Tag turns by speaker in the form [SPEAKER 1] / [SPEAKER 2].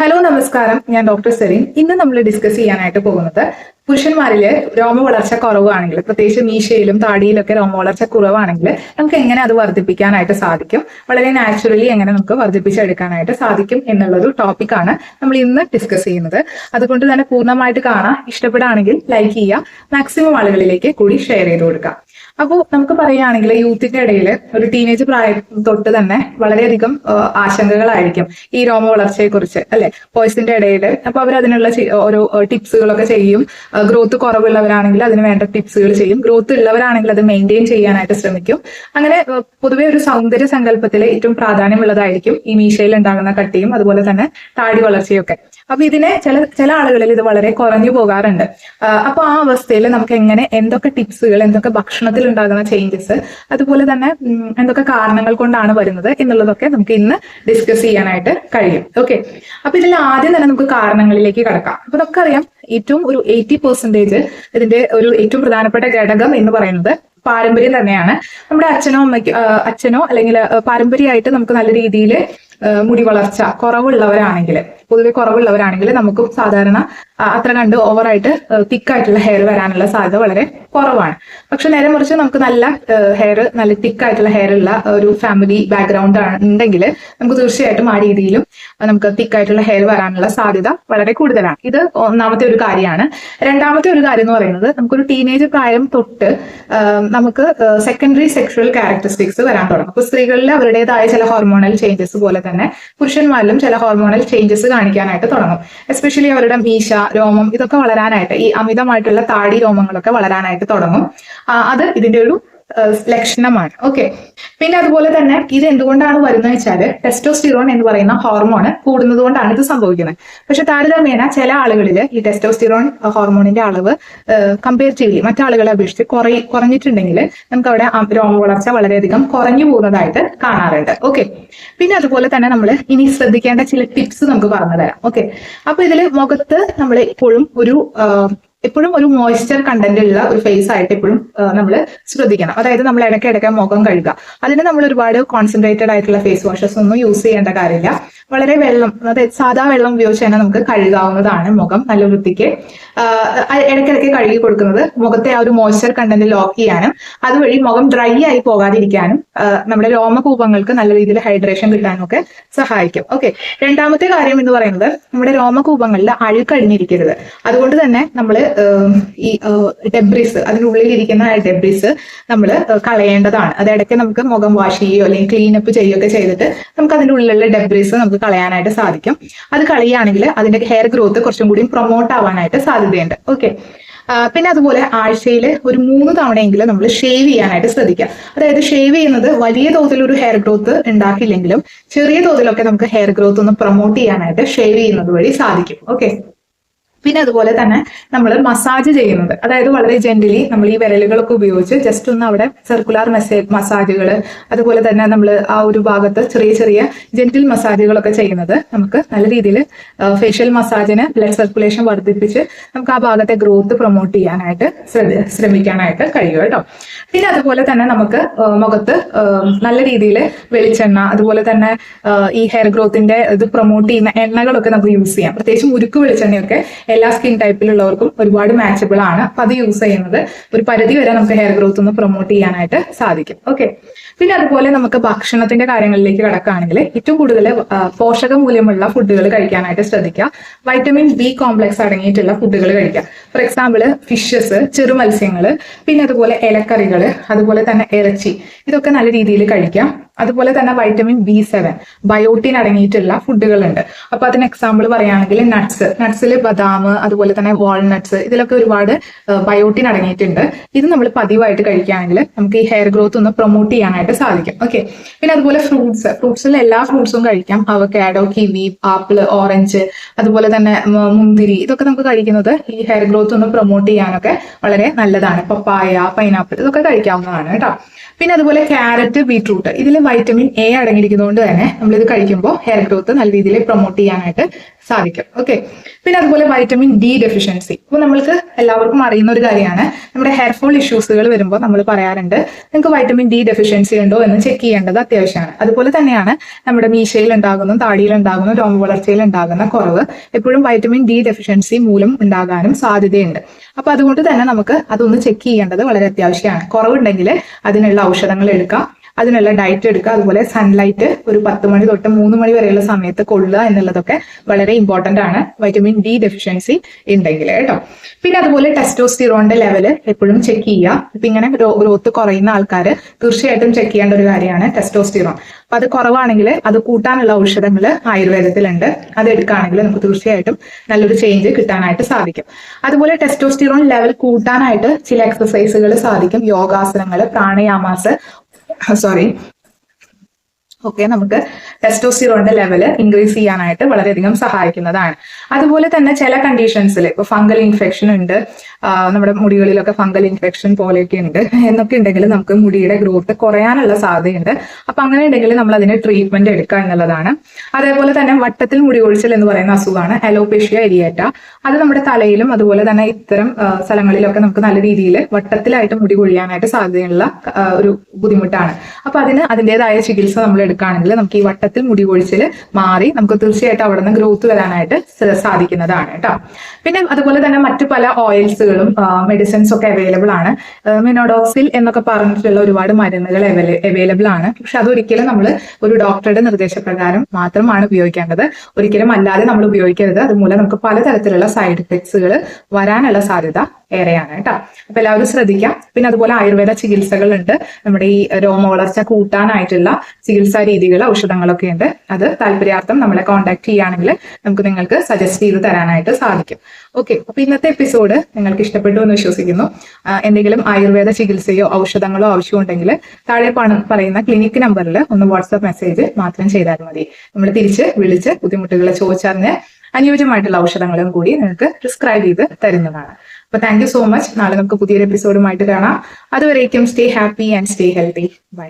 [SPEAKER 1] Hello നമസ്കാരം. ഞാൻ doctor serine. ഇന്ന് നമ്മൾ ഡിസ്കസ് ചെയ്യാനായിട്ട് പോകുന്നത് പുരുഷന്മാരിൽ രോമ വളർച്ച കുറവാണെങ്കിൽ പ്രത്യേകിച്ച് മീശയിലും താടിയിലൊക്കെ രോമ വളർച്ച കുറവാണെങ്കിൽ നമുക്ക് എങ്ങനെ അത് വർദ്ധിപ്പിക്കാനായിട്ട് സാധിക്കും? വളരെ നാച്ചുറലി എങ്ങനെ നമുക്ക് വർദ്ധിപ്പിച്ചെടുക്കാനായിട്ട് സാധിക്കും എന്നുള്ളൊരു ടോപ്പിക്കാണ് നമ്മൾ ഇന്ന് ഡിസ്കസ് ചെയ്യുന്നത്. അതുകൊണ്ട് തന്നെ പൂർണമായിട്ട് കാണാം. ഇഷ്ടപ്പെടുകയാണെങ്കിൽ ലൈക്ക് ചെയ്യുക. മാക്സിമം ആളുകളിലേക്ക് കൂടി ഷെയർ ചെയ്ത് കൊടുക്കുക. അപ്പോൾ നമുക്ക് പറയുകയാണെങ്കിൽ യൂത്തിന്റെ ഇടയിൽ ഒരു ടീനേജ് പ്രായം തൊട്ട് തന്നെ വളരെയധികം ആശങ്കകളായിരിക്കും ഈ രോമ വളർച്ചയെ കുറിച്ച് അല്ലെ ബോയ്സിന്റെ ഇടയിൽ അപ്പോൾ അവർ അതിനുള്ള ഓരോ ടിപ്സുകളൊക്കെ ചെയ്യും. ഗ്രോത്ത് കുറവുള്ളവരാണെങ്കിൽ അതിന് വേണ്ട ടിപ്സുകൾ ചെയ്യും. ഗ്രോത്ത് ഉള്ളവരാണെങ്കിൽ അത് മെയിന്റെയിൻ ചെയ്യാനായിട്ട് ശ്രമിക്കും. അങ്ങനെ പൊതുവേ ഒരു സൗന്ദര്യ സങ്കല്പത്തിൽ ഏറ്റവും പ്രാധാന്യമുള്ളതായിരിക്കും ഈ മീശയിൽ ഉണ്ടാകുന്ന കട്ടിയും അതുപോലെ തന്നെ താടി വളർച്ചയൊക്കെ. അപ്പൊ ഇതിനെ ചില ചില ആളുകളിൽ ഇത് വളരെ കുറഞ്ഞു പോകാറുണ്ട്. അപ്പോൾ അപ്പൊ ആ അവസ്ഥയിൽ നമുക്ക് എങ്ങനെ എന്തൊക്കെ ടിപ്സുകൾ എന്തൊക്കെ ഭക്ഷണത്തിൽ ഉണ്ടാകുന്ന ചേഞ്ചസ് അതുപോലെ തന്നെ എന്തൊക്കെ കാരണങ്ങൾ കൊണ്ടാണ് വരുന്നത് എന്നുള്ളതൊക്കെ നമുക്ക് ഇന്ന് ഡിസ്കസ് ചെയ്യാനായിട്ട് കഴിയും. ഓക്കെ അപ്പൊ ഇതിൽ ആദ്യം തന്നെ നമുക്ക് കാരണങ്ങളിലേക്ക് കടക്കാം. അപ്പൊ നമുക്കറിയാം ഏറ്റവും ഒരു എയ്റ്റി പെർസെന്റേജ് ഇതിന്റെ ഒരു ഏറ്റവും പ്രധാനപ്പെട്ട ഘടകം എന്ന് പറയുന്നത് പാരമ്പര്യം തന്നെയാണ്. നമ്മുടെ അച്ഛനോ അമ്മയ്ക്കോ അച്ഛനോ അല്ലെങ്കിൽ പാരമ്പര്യമായിട്ട് നമുക്ക് നല്ല രീതിയിൽ മുടി വളർച്ച കുറവുള്ളവരാണെങ്കിൽ പൊതുവെ കുറവുള്ളവരാണെങ്കിൽ നമുക്ക് സാധാരണ അത്ര കണ്ട് ഓവറായിട്ട് തിക്കായിട്ടുള്ള ഹെയർ വരാനുള്ള സാധ്യത വളരെ കുറവാണ്. പക്ഷെ നേരെ മറിച്ച് നമുക്ക് നല്ല ഹെയർ നല്ല തിക്കായിട്ടുള്ള ഹെയർ ഉള്ള ഒരു ഫാമിലി ബാക്ക്ഗ്രൗണ്ട് ഉണ്ടെങ്കിൽ നമുക്ക് തീർച്ചയായിട്ടും ആ രീതിയിലും നമുക്ക് തിക്കായിട്ടുള്ള ഹെയർ വരാനുള്ള സാധ്യത വളരെ കൂടുതലാണ്. ഇത് ഒന്നാമത്തെ ഒരു കാര്യമാണ്. രണ്ടാമത്തെ ഒരു കാര്യം എന്ന് പറയുന്നത് നമുക്കൊരു ടീനേജ് പ്രായം തൊട്ട് നമുക്ക് സെക്കൻഡറി സെക്ഷുവൽ ക്യാരക്ടറിസ്റ്റിക്സ് വരാൻ തുടങ്ങും. അപ്പൊ സ്ത്രീകളിൽ അവരുടേതായ ചില ഹോർമോണൽ ചേഞ്ചസ് പോലെ തന്നെ പുരുഷന്മാരിലും ചില ഹോർമോണൽ ചേഞ്ചസ് കാണിക്കാനായിട്ട് തുടങ്ങും. എസ്പെഷ്യലി അവരുടെ മീശ രോമം ഇതൊക്കെ വളരാനായിട്ട് ഈ അമിതമായിട്ടുള്ള താടി രോമങ്ങളൊക്കെ വളരാനായിട്ട് തുടങ്ങും. അത് ഇതിന്റെ ഒരു ലക്ഷണമാണ്. ഓക്കെ പിന്നെ അതുപോലെ തന്നെ ഇത് എന്തുകൊണ്ടാണ് വരുന്നത് വെച്ചാൽ ടെസ്റ്റോസ്റ്റിറോൺ എന്ന് പറയുന്ന ഹോർമോണ് കൂടുന്നത് കൊണ്ടാണ് ഇത് സംഭവിക്കുന്നത്. പക്ഷെ താരതമ്യേന ചില ആളുകളിൽ ഈ ടെസ്റ്റോസ്റ്റിറോൺ ഹോർമോണിന്റെ അളവ് കമ്പാരിറ്റീവ്ലി മറ്റാളുകളെ അപേക്ഷിച്ച് കുറ കുറഞ്ഞിട്ടുണ്ടെങ്കിൽ നമുക്ക് അവിടെ രോമ വളർച്ച വളരെയധികം കുറഞ്ഞു പോകുന്നതായിട്ട് കാണാറുണ്ട്. ഓക്കെ പിന്നെ അതുപോലെ തന്നെ നമ്മൾ ഇനി ശ്രദ്ധിക്കേണ്ട ചില ടിപ്സ് നമുക്ക് പറഞ്ഞു തരാം ഓക്കെ അപ്പൊ ഇതിൽ മുഖത്ത് നമ്മൾ എപ്പോഴും ഒരു എപ്പോഴും ഒരു മോയ്സ്ചർ കണ്ടന്റ് ഉള്ള ഒരു ഫേസ് ആയിട്ട് എപ്പോഴും നമ്മൾ ശ്രദ്ധിക്കണം. അതായത് നമ്മൾ ഇടയ്ക്ക് ഇടയ്ക്ക് മുഖം കഴുകുക. അതിന് നമ്മൾ ഒരുപാട് കോൺസെൻട്രേറ്റഡ് ആയിട്ടുള്ള ഫേസ് വാഷസ് ഒന്നും യൂസ് ചെയ്യേണ്ട കാര്യമില്ല. വളരെ വെള്ളം അതായത് സാധാ വെള്ളം ഉപയോഗിച്ച് തന്നെ നമുക്ക് കഴുകാവുന്നതാണ് മുഖം നല്ല വൃത്തിക്ക്. ഇടയ്ക്കിടയ്ക്ക് കഴുകി കൊടുക്കുന്നത് മുഖത്തെ ആ ഒരു മോയ്സ്ചർ കണ്ടന്റ് ലോക്ക് ചെയ്യാനും അതുവഴി മുഖം ഡ്രൈ ആയി പോകാതിരിക്കാനും നമ്മുടെ രോമകൂപങ്ങൾക്ക് നല്ല രീതിയിൽ ഹൈഡ്രേഷൻ കിട്ടാനും ഒക്കെ സഹായിക്കും. ഓക്കെ രണ്ടാമത്തെ കാര്യം എന്ന് പറയുന്നത് നമ്മുടെ രോമകൂപങ്ങളിൽ അഴുക്കഴിഞ്ഞിരിക്കരുത്. അതുകൊണ്ട് തന്നെ നമ്മൾ ഈ ഡെബ്രിസ് അതിനുള്ളിൽ ഇരിക്കുന്ന ഡെബ്രിസ് നമ്മൾ കളയേണ്ടതാണ്. അത് ഇടയ്ക്ക് നമുക്ക് മുഖം വാഷ് ചെയ്യുകയോ അല്ലെങ്കിൽ ക്ലീനപ്പ് ചെയ്യുകയൊക്കെ ചെയ്തിട്ട് നമുക്ക് അതിന്റെ ഉള്ളിലുള്ള ഡെബ്രിസ് നമുക്ക് കളയാനായിട്ട് സാധിക്കും. അത് കളയുകയാണെങ്കിൽ അതിന്റെ ഹെയർ ഗ്രോത്ത് കുറച്ചും കൂടി പ്രൊമോട്ട് ആവാനായിട്ട് സാധ്യതയുണ്ട്. ഓക്കെ പിന്നെ അതുപോലെ ആഴ്ചയിൽ ഒരു മൂന്ന് തവണയെങ്കിലും നമ്മൾ ഷേവ് ചെയ്യാനായിട്ട് ശ്രദ്ധിക്കുക. അതായത് ഷേവ് ചെയ്യുന്നത് വലിയ തോതിൽ ഒരു ഹെയർ ഗ്രോത്ത് ഉണ്ടാക്കില്ലെങ്കിലും ചെറിയ തോതിലൊക്കെ നമുക്ക് ഹെയർ ഗ്രോത്ത് ഒന്ന് പ്രൊമോട്ട് ചെയ്യാനായിട്ട് ഷേവ് ചെയ്യുന്നത് വഴി സാധിക്കും. ഓക്കെ പിന്നെ അതുപോലെ തന്നെ നമ്മൾ മസാജ് ചെയ്യുന്നത്. അതായത് വളരെ ജെന്റലി നമ്മൾ ഈ വിരലുകളൊക്കെ ഉപയോഗിച്ച് ജസ്റ്റ് ഒന്ന് അവിടെ സർക്കുലർ മെസ്സേജ് മസാജുകൾ അതുപോലെ തന്നെ നമ്മൾ ആ ഒരു ഭാഗത്ത് ചെറിയ ചെറിയ ജെന്റിൽ മസാജുകളൊക്കെ ചെയ്യുന്നത് നമുക്ക് നല്ല രീതിയിൽ ഫേഷ്യൽ മസാജിന് ബ്ലഡ് സർക്കുലേഷൻ വർദ്ധിപ്പിച്ച് നമുക്ക് ആ ഭാഗത്തെ ഗ്രോത്ത് പ്രൊമോട്ട് ചെയ്യാനായിട്ട് ശ്രമിക്കാനായിട്ട് കഴിയും കേട്ടോ. പിന്നെ അതുപോലെ തന്നെ നമുക്ക് മുഖത്ത് നല്ല രീതിയിൽ വെളിച്ചെണ്ണ അതുപോലെ തന്നെ ഈ ഹെയർ ഗ്രോത്തിന്റെ ഇത് പ്രൊമോട്ട് ചെയ്യുന്ന എണ്ണകളൊക്കെ നമുക്ക് യൂസ് ചെയ്യാം. പ്രത്യേകിച്ച് മുരുക്ക് വെളിച്ചെണ്ണയൊക്കെ എല്ലാ സ്കിൻ ടൈപ്പിലുള്ളവർക്കും ഒരുപാട് മാച്ചബിൾ ആണ്. അപ്പൊ അത് യൂസ് ചെയ്യുന്നത് ഒരു പരിധി വരെ നമുക്ക് ഹെയർ ഗ്രോത്ത് ഒന്ന് പ്രൊമോട്ട് ചെയ്യാനായിട്ട് സാധിക്കും. ഓക്കെ പിന്നെ അതുപോലെ നമുക്ക് ഭക്ഷണത്തിന്റെ കാര്യങ്ങളിലേക്ക് കടക്കുകയാണെങ്കിൽ ഏറ്റവും കൂടുതൽ പോഷക മൂല്യമുള്ള ഫുഡുകൾ കഴിക്കാനായിട്ട് ശ്രദ്ധിക്കുക. വൈറ്റമിൻ ബി കോംപ്ലക്സ് അടങ്ങിയിട്ടുള്ള ഫുഡുകൾ കഴിക്കുക. ഫോർ എക്സാമ്പിൾ ഫിഷസ് ചെറു മത്സ്യങ്ങൾ പിന്നെ അതുപോലെ ഇലക്കറികൾ അതുപോലെ തന്നെ ഇറച്ചി ഇതൊക്കെ നല്ല രീതിയിൽ കഴിക്കാം. അതുപോലെ തന്നെ വൈറ്റമിൻ ബി സെവൻ ബയോട്ടിൻ അടങ്ങിയിട്ടുള്ള ഫുഡുകളുണ്ട്. അപ്പൊ അതിന് എക്സാമ്പിൾ പറയുകയാണെങ്കിൽ നട്ട്സ് നട്ട്സിൽ ബദാം അതുപോലെ തന്നെ വാൾനട്ട്സ് ഇതിലൊക്കെ ഒരുപാട് ബയോട്ടിൻ അടങ്ങിയിട്ടുണ്ട്. ഇത് നമ്മൾ പതിവായിട്ട് കഴിക്കുകയാണെങ്കിൽ നമുക്ക് ഈ ഹെയർ ഗ്രോത്ത് ഒന്ന് പ്രൊമോട്ട് ചെയ്യാനായിട്ട് സാധിക്കും. ഓക്കെ പിന്നെ അതുപോലെ ഫ്രൂട്ട്സ് ഫ്രൂട്ട്സിൽ എല്ലാ ഫ്രൂട്ട്സും കഴിക്കാം. അവക്കാഡോ കിവി ആപ്പിൾ ഓറഞ്ച് അതുപോലെ തന്നെ മുന്തിരി ഇതൊക്കെ നമുക്ക് കഴിക്കുന്നത് ഈ ഹെയർ ഗ്രോത്ത് ഒന്ന് പ്രൊമോട്ട് ചെയ്യാനൊക്കെ വളരെ നല്ലതാണ്. പപ്പായ പൈനാപ്പിൾ ഇതൊക്കെ കഴിക്കാവുന്നതാണ് കേട്ടോ. പിന്നെ അതുപോലെ ക്യാരറ്റ് ബീട്രൂട്ട് ഇതിൽ വൈറ്റമിൻ എ അടങ്ങിയിരിക്കുന്നതുകൊണ്ട് തന്നെ നമ്മളിത് കഴിക്കുമ്പോൾ ഹെയർ ഗ്രോത്ത് നല്ല രീതിയിൽ പ്രൊമോട്ട് ചെയ്യാനായിട്ട് സാധിക്കും. ഓക്കെ പിന്നെ അതുപോലെ വൈറ്റമിൻ ഡി ഡെഫിഷ്യൻസി ഇപ്പൊ നമ്മൾക്ക് എല്ലാവർക്കും അറിയുന്ന ഒരു കാര്യമാണ്. നമ്മുടെ ഹെയർ ഫോൾ ഇഷ്യൂസുകൾ വരുമ്പോൾ നമ്മൾ പറയാറുണ്ട് നിങ്ങൾക്ക് വൈറ്റമിൻ ഡി ഡെഫിഷ്യൻസി ഉണ്ടോ എന്ന് ചെക്ക് ചെയ്യേണ്ടത് അത്യാവശ്യമാണ്. അതുപോലെ തന്നെയാണ് നമ്മുടെ മീശയിൽ ഉണ്ടാകുന്ന താടിയിൽ ഉണ്ടാകുന്ന രോമ വളർച്ചയിൽ ഉണ്ടാകുന്ന കുറവ് എപ്പോഴും വൈറ്റമിൻ ഡി ഡെഫിഷ്യൻസി മൂലം ഉണ്ടാകാനും സാധ്യതയുണ്ട്. അപ്പൊ അതുകൊണ്ട് തന്നെ നമുക്ക് അതൊന്ന് ചെക്ക് ചെയ്യേണ്ടത് വളരെ അത്യാവശ്യമാണ്. കുറവുണ്ടെങ്കിൽ അതിനുള്ള ഔഷധങ്ങൾ എടുക്കാം. അതിനുള്ള ഡയറ്റ് എടുക്കുക. അതുപോലെ സൺലൈറ്റ് ഒരു പത്ത് മണി തൊട്ട് മൂന്ന് മണി വരെയുള്ള സമയത്ത് കൊള്ളുക എന്നുള്ളതൊക്കെ വളരെ ഇമ്പോർട്ടന്റ് ആണ്. വൈറ്റമിൻ ഡി ഡെഫിഷ്യൻസി ഉണ്ടെങ്കിൽ കേട്ടോ. പിന്നെ അതുപോലെ ടെസ്റ്റോസ്റ്റിറോണിന്റെ ലെവൽ എപ്പോഴും ചെക്ക് ചെയ്യുക. ഇപ്പൊ ഇങ്ങനെ ഗ്രോത്ത് കുറയുന്ന ആൾക്കാർ തീർച്ചയായിട്ടും ചെക്ക് ചെയ്യേണ്ട ഒരു കാര്യമാണ് ടെസ്റ്റോസ്റ്റിറോൺ അപ്പൊ അത് കുറവാണെങ്കിൽ അത് കൂട്ടാനുള്ള ഔഷധങ്ങൾ ആയുർവേദത്തിലുണ്ട്. അത് എടുക്കുകയാണെങ്കിൽ നമുക്ക് തീർച്ചയായിട്ടും നല്ലൊരു ചേഞ്ച് കിട്ടാനായിട്ട് സാധിക്കും. അതുപോലെ ടെസ്റ്റോസ്റ്റിറോൺ ലെവൽ കൂട്ടാനായിട്ട് ചില എക്സസൈസുകൾ സാധിക്കും. യോഗാസനങ്ങൾ പ്രാണയാമാസ് സോറി ഓക്കെ നമുക്ക് ടെസ്റ്റോസ്റ്റിറോണിന്റെ ലെവൽ ഇൻക്രീസ് ചെയ്യാനായിട്ട് വളരെയധികം സഹായിക്കുന്നതാണ്. അതുപോലെ തന്നെ ചില കണ്ടീഷൻസിൽ ഇപ്പൊ ഫംഗൽ ഇൻഫെക്ഷൻ ഉണ്ട്. നമ്മുടെ മുടികളിലൊക്കെ ഫംഗൽ ഇൻഫെക്ഷൻ പോലെയൊക്കെ ഉണ്ട്. എന്നൊക്കെ ഉണ്ടെങ്കിൽ നമുക്ക് മുടിയുടെ ഗ്രോത്ത് കുറയാനുള്ള സാധ്യതയുണ്ട്. അപ്പൊ അങ്ങനെ ഉണ്ടെങ്കിൽ നമ്മൾ അതിന് ട്രീറ്റ്മെന്റ് എടുക്കുക എന്നുള്ളതാണ്. അതേപോലെ തന്നെ വട്ടത്തിൽ മുടി കൊഴിച്ചൽ എന്ന് പറയുന്ന അസുഖമാണ് അലോപേഷ്യ എരിയേറ്റ അത് നമ്മുടെ തലയിലും അതുപോലെ തന്നെ ഇത്തരം സ്ഥലങ്ങളിലൊക്കെ നമുക്ക് നല്ല രീതിയിൽ വട്ടത്തിലായിട്ട് മുടി കൊഴിയാനായിട്ട് സാധ്യതയുള്ള ഒരു ബുദ്ധിമുട്ടാണ്. അപ്പൊ അതിന് അതിന്റെതായ ചികിത്സ നമ്മൾ എടുക്കുകയാണെങ്കിൽ നമുക്ക് ഈ വട്ടത്തിൽ മുടി കൊഴിച്ചിൽ മാറി നമുക്ക് തീർച്ചയായിട്ടും അവിടെ നിന്ന് ഗ്രോത്ത് വരാനായിട്ട് സാധിക്കുന്നതാണ് കേട്ടോ. പിന്നെ അതുപോലെ തന്നെ മറ്റു പല ഓയിൽസുകളും മെഡിസിൻസ് ഒക്കെ അവൈലബിൾ ആണ്. മിനോഡോക്സിൽ എന്നൊക്കെ പറഞ്ഞിട്ടുള്ള ഒരുപാട് മരുന്നുകൾ അവൈലബിൾ ആണ്. പക്ഷെ അതൊരിക്കലും നമ്മൾ ഒരു ഡോക്ടറുടെ നിർദ്ദേശപ്രകാരം മാത്രമാണ് ഉപയോഗിക്കേണ്ടത്. ഒരിക്കലും അല്ലാതെ നമ്മൾ ഉപയോഗിക്കരുത്. അതുമൂലം നമുക്ക് പലതരത്തിലുള്ള സൈഡ് എഫക്ട്സുകൾ വരാനുള്ള സാധ്യത ഏറെയാണ് കേട്ടോ. അപ്പൊ എല്ലാവരും ശ്രദ്ധിക്കാം. പിന്നെ അതുപോലെ ആയുർവേദ ചികിത്സകളുണ്ട്. നമ്മുടെ ഈ രോമ വളർച്ച കൂട്ടാനായിട്ടുള്ള ചികിത്സാ രീതികൾ ഔഷധങ്ങളൊക്കെ ഉണ്ട്. അത് താല്പര്യാർത്ഥം നമ്മളെ കോൺടാക്ട് ചെയ്യുകയാണെങ്കിൽ നമുക്ക് നിങ്ങൾക്ക് സജസ്റ്റ് ചെയ്ത് തരാനായിട്ട് സാധിക്കും. ഓക്കെ അപ്പൊ ഇന്നത്തെ എപ്പിസോഡ് നിങ്ങൾക്ക് ഇഷ്ടപ്പെട്ടു എന്ന് വിശ്വസിക്കുന്നു. എന്തെങ്കിലും ആയുർവേദ ചികിത്സയോ ഔഷധങ്ങളോ ആവശ്യമുണ്ടെങ്കിൽ താഴെ പറയുന്ന ക്ലിനിക് നമ്പറിൽ ഒന്ന് വാട്സാപ്പ് മെസ്സേജ് മാത്രം ചെയ്താൽ മതി. നമ്മൾ തിരിച്ച് വിളിച്ച് ബുദ്ധിമുട്ടുകൾ ചോദിച്ചറിഞ്ഞ് അനുയോജ്യമായിട്ടുള്ള ഔഷധങ്ങളും കൂടി നിങ്ങൾക്ക് പ്രിസ്ക്രൈബ് ചെയ്ത് തരുന്നതാണ്. അപ്പൊ താങ്ക് സോ മച്ച് നാളെ നമുക്ക് പുതിയൊരു എപ്പിസോഡുമായിട്ട് കാണാം. അതുവരേക്കും stay happy and stay healthy bye